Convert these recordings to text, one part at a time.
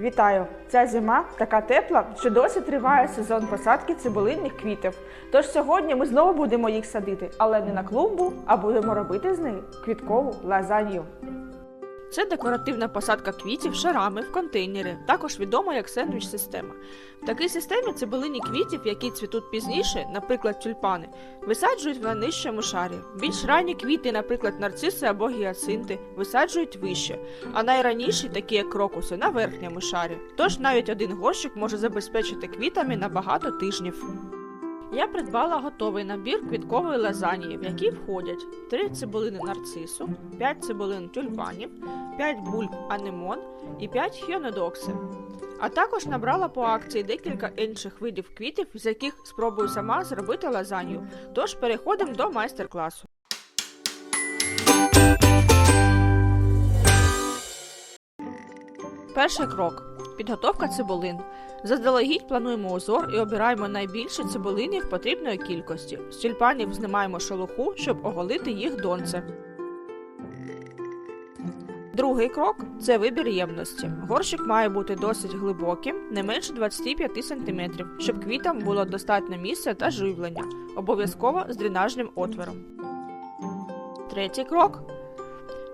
Вітаю! Ця зима така тепла, що досі триває сезон посадки цибулинних квітів. Тож сьогодні ми знову будемо їх садити, але не на клумбу, а будемо робити з них квіткову лазанью. Це декоративна посадка квітів шарами в контейнери, також відома як сендвіч-система. В такій системі цибулині квітів, які цвітуть пізніше, наприклад, тюльпани, висаджують на нижчому шарі. Більш ранні квіти, наприклад, нарциси або гіацинти, висаджують вище, а найраніші, такі як крокуси, на верхньому шарі. Тож навіть один горщик може забезпечити квітами на багато тижнів. Я придбала готовий набір квіткової лазанії, в який входять 3 цибулини нарцису, 5 цибулин тюльпанів, 5 бульб анемон і 5 хіонодокси. А також набрала по акції декілька інших видів квітів, з яких спробую сама зробити лазанью. Тож переходимо до майстер-класу. Перший крок підготовка цибулин. Заздалегідь плануємо узор і обираємо найбільше цибулинів потрібної кількості. З тюльпанів знімаємо шелуху, щоб оголити їх донце. Другий крок це вибір ємності. Горщик має бути досить глибоким, не менше 25 см, щоб квітам було достатньо місця та живлення, обов'язково з дренажним отвором. Третій крок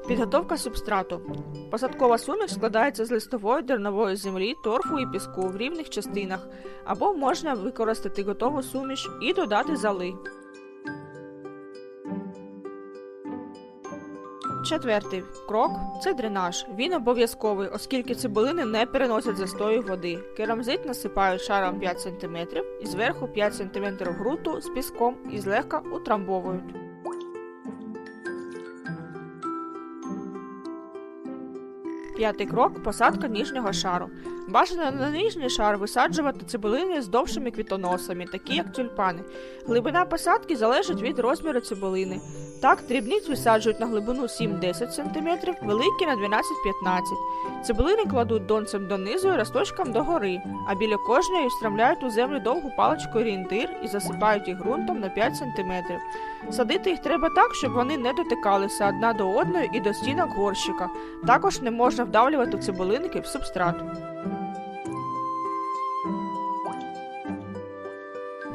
Підготовка субстрату. Посадкова суміш складається з листової дернової землі, торфу і піску в рівних частинах, або можна використати готову суміш і додати зали. Четвертий крок це дренаж. Він обов'язковий, оскільки цибулини не переносять застою води. Керамзит насипають шаром 5 см і зверху 5 см ґрунту з піском і злегка утрамбовують. П'ятий крок посадка ніжнього шару. Бажано на нижній шар висаджувати цибулини з довшими квітоносами, такі як тюльпани. Глибина посадки залежить від розміру цибулини. Так, дрібниць висаджують на глибину 7-10 см, великі на 12-15 Цибулини кладуть донцем донизу і росточком догори, а біля кожної встромляють у землю довгу паличку орієнтир і засипають їх ґрунтом на 5 см. Садити їх треба так, щоб вони не дотикалися одна до одної і до стінок горщика. Також не можна вдавлювати цибулинки в субстрат.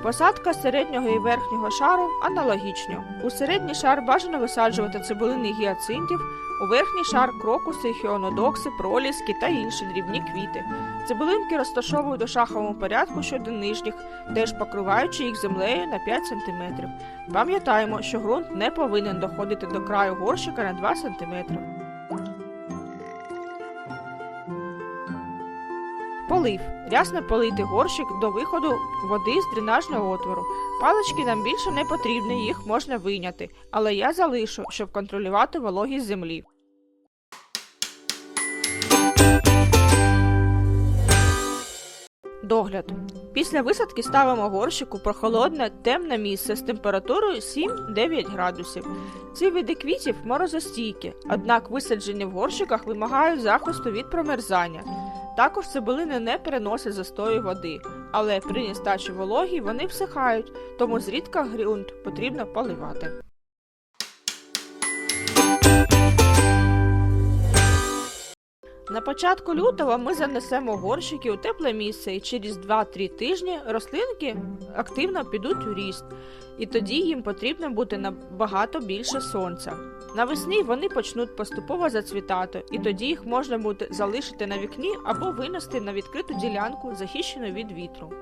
Посадка середнього і верхнього шару аналогічно. У середній шар бажано висаджувати цибулини гіацинтів, у верхній шар крокуси, хіонодокси, проліски та інші дрібні квіти. Цибулинки розташовують у шаховому порядку щодо нижніх, теж покриваючи їх землею на 5 см. Пам'ятаємо, що ґрунт не повинен доходити до краю горщика на 2 см. Полив. Рясно полити горщик до виходу води з дренажного отвору. Палички нам більше не потрібні, їх можна вийняти, але я залишу, щоб контролювати вологість землі. Догляд. Після висадки ставимо горщик у прохолодне, темне місце з температурою 7-9 градусів. Ці види квітів морозостійкі, однак висаджені в горщиках вимагають захисту від промерзання. Також цибулини не переносять застою води, але при нестачі вологі вони всихають, тому зрідка ґрунт потрібно поливати. На початку лютого ми занесемо горщики у тепле місце, і через 2-3 тижні рослинки активно підуть у ріст, і тоді їм потрібно бути набагато більше сонця. Навесні вони почнуть поступово зацвітати, і тоді їх можна буде залишити на вікні або винести на відкриту ділянку, захищену від вітру.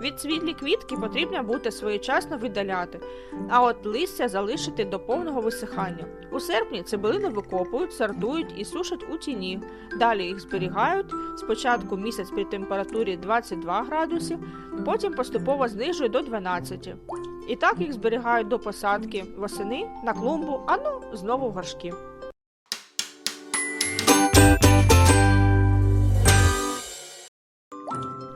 Відцвітлі квітки потрібно буде своєчасно видаляти, а от листя залишити до повного висихання. У серпні цибулини викопують, сортують і сушать у тіні. Далі їх зберігають спочатку місяць при температурі 22 градусів, потім поступово знижують до 12. І так їх зберігають до посадки восени на клумбу, а ну знову в горшки.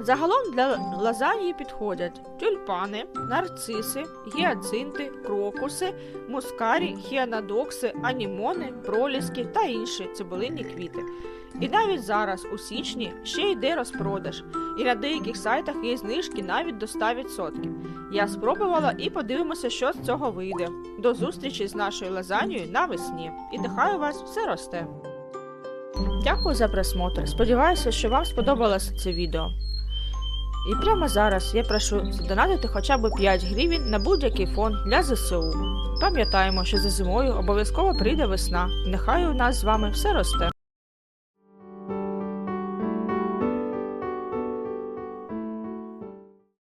Загалом для лазаньї підходять тюльпани, нарциси, гіацинти, крокуси, мускарі, хіанадокси, анімони, проліски та інші цибулинні квіти. І навіть зараз, у січні, ще йде розпродаж, і на деяких сайтах є знижки навіть до 100%. Я спробувала і подивимося, що з цього вийде. До зустрічі з нашою лазаньєю навесні. І нехай у вас все росте. Дякую за просмотр. Сподіваюся, що вам сподобалося це відео. І прямо зараз я прошу задонатити хоча б 5 гривень на будь-який фонд для ЗСУ. Пам'ятаємо, що за зимою обов'язково прийде весна. Нехай у нас з вами все росте.